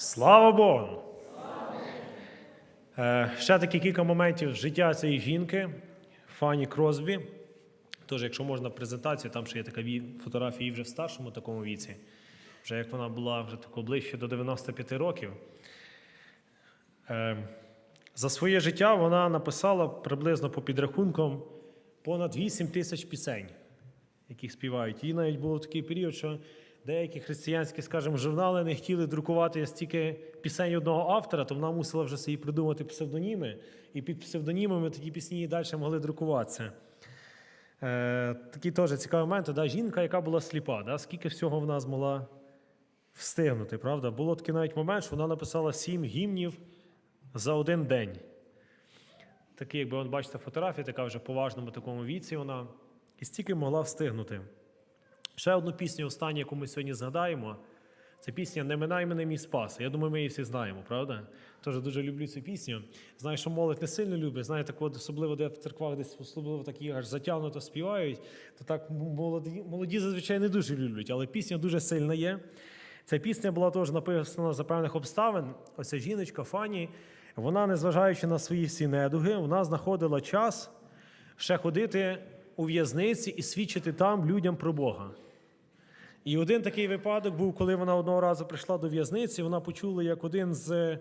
Слава Богу! Е, ще такі кілька моментів життя цієї жінки, Фані Кросбі. Тож, якщо можна презентацію, там ще є така фотографія вже в старшому такому віці, вже як вона була вже тако ближче до 95 років. Е, за своє життя вона написала приблизно по підрахункам понад 8 тисяч пісень, яких співають. І навіть був такий період, що деякі християнські, скажімо, журнали не хотіли друкувати стільки пісень одного автора, то вона мусила вже собі придумати псевдоніми, і під псевдонімами такі пісні і далі могли друкуватися. Е, такий теж цікавий момент. Да? Жінка, яка була сліпа, да? скільки всього вона змогла встигнути, правда? Було такий навіть момент, що вона написала сім гімнів за один день. Такий, якби бачите, фотографія, така вже поважному такому віці вона. І стільки могла встигнути. Ще одну пісню, останню, яку ми сьогодні згадаємо, це пісня Не минай мене мій спас. Я думаю, ми її всі знаємо, правда? Теж дуже люблю цю пісню. Знаю, що молодь не сильно любить. Знаєте, от, особливо де в церквах десь особливо такі аж затягнуто співають, то так молоді, молоді зазвичай не дуже люблять, але пісня дуже сильна є. Ця пісня була теж написана за певних обставин. Оця жіночка Фані, вона, незважаючи на свої всі недуги, вона знаходила час ще ходити у в'язниці і свідчити там людям про Бога. І один такий випадок був, коли вона одного разу прийшла до в'язниці, вона почула, як один з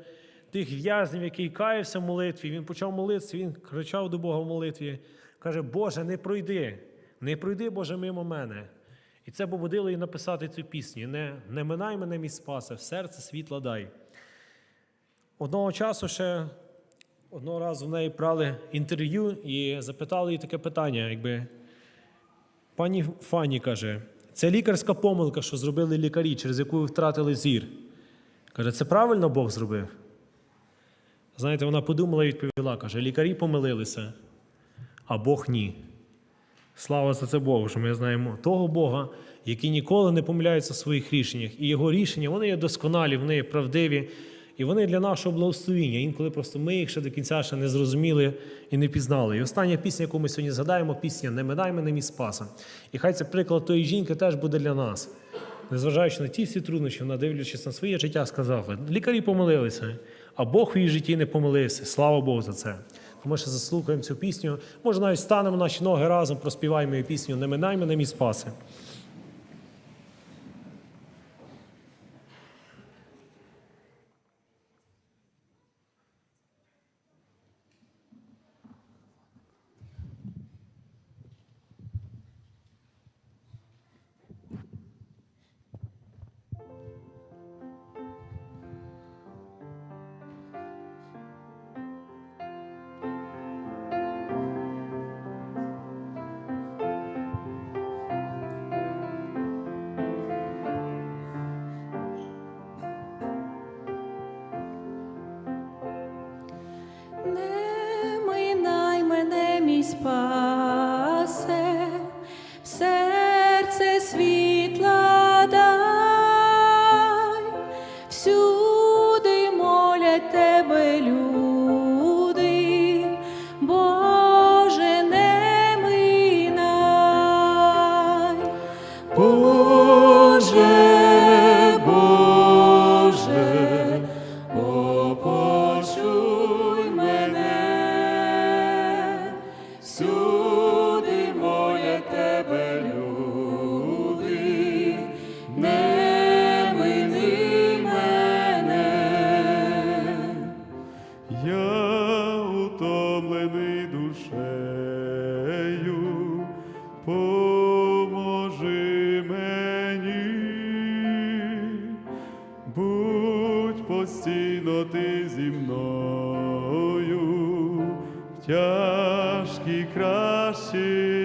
тих в'язнів, який каявся в молитві, він почав молитися, він кричав до Бога в молитві, каже: Боже, не пройди, не пройди, Боже, мимо мене. І це побудило її написати цю пісню: Не, не минай мене, мій спасе, в серце світла дай. Одного часу ще одного разу в неї брали інтерв'ю і запитали її таке питання, якби пані Фані каже, це лікарська помилка, що зробили лікарі, через яку ви втратили зір. Каже, це правильно Бог зробив? Знаєте, вона подумала і відповіла, каже, лікарі помилилися, а Бог ні. Слава за це Богу, що ми знаємо того Бога, який ніколи не помиляється в своїх рішеннях. І його рішення вони є досконалі, вони є правдиві, і вони для нашого благословіння. Інколи просто ми їх ще до кінця ще не зрозуміли і не пізнали. І остання пісня, яку ми сьогодні згадаємо, пісня Не минай мене мій спаса. І хай це приклад тої жінки теж буде для нас. Незважаючи на ті всі труднощі, вона дивлячись на своє життя, сказала: лікарі помилилися, а Бог в її житті не помилився. Слава Богу за це. Ми ще заслухаємо цю пісню. Може, навіть станемо наші ноги разом, проспіваємо її пісню Не минай мене мій спаси. Не минай мене, мій спасе, серце світла всюди молять тебе люди, Боже, не минай. Боже, Утомлений душею, поможи мені, будь постійно ти зі мною в тяжкі кращі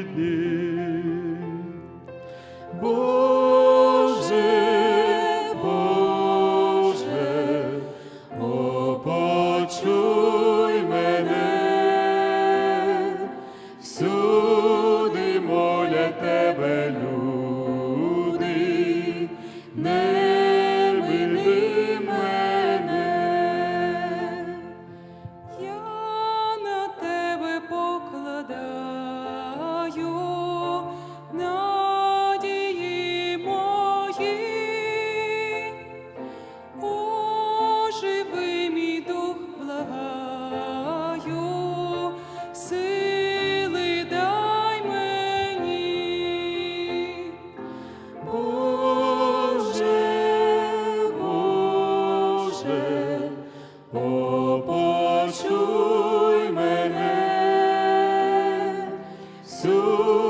To.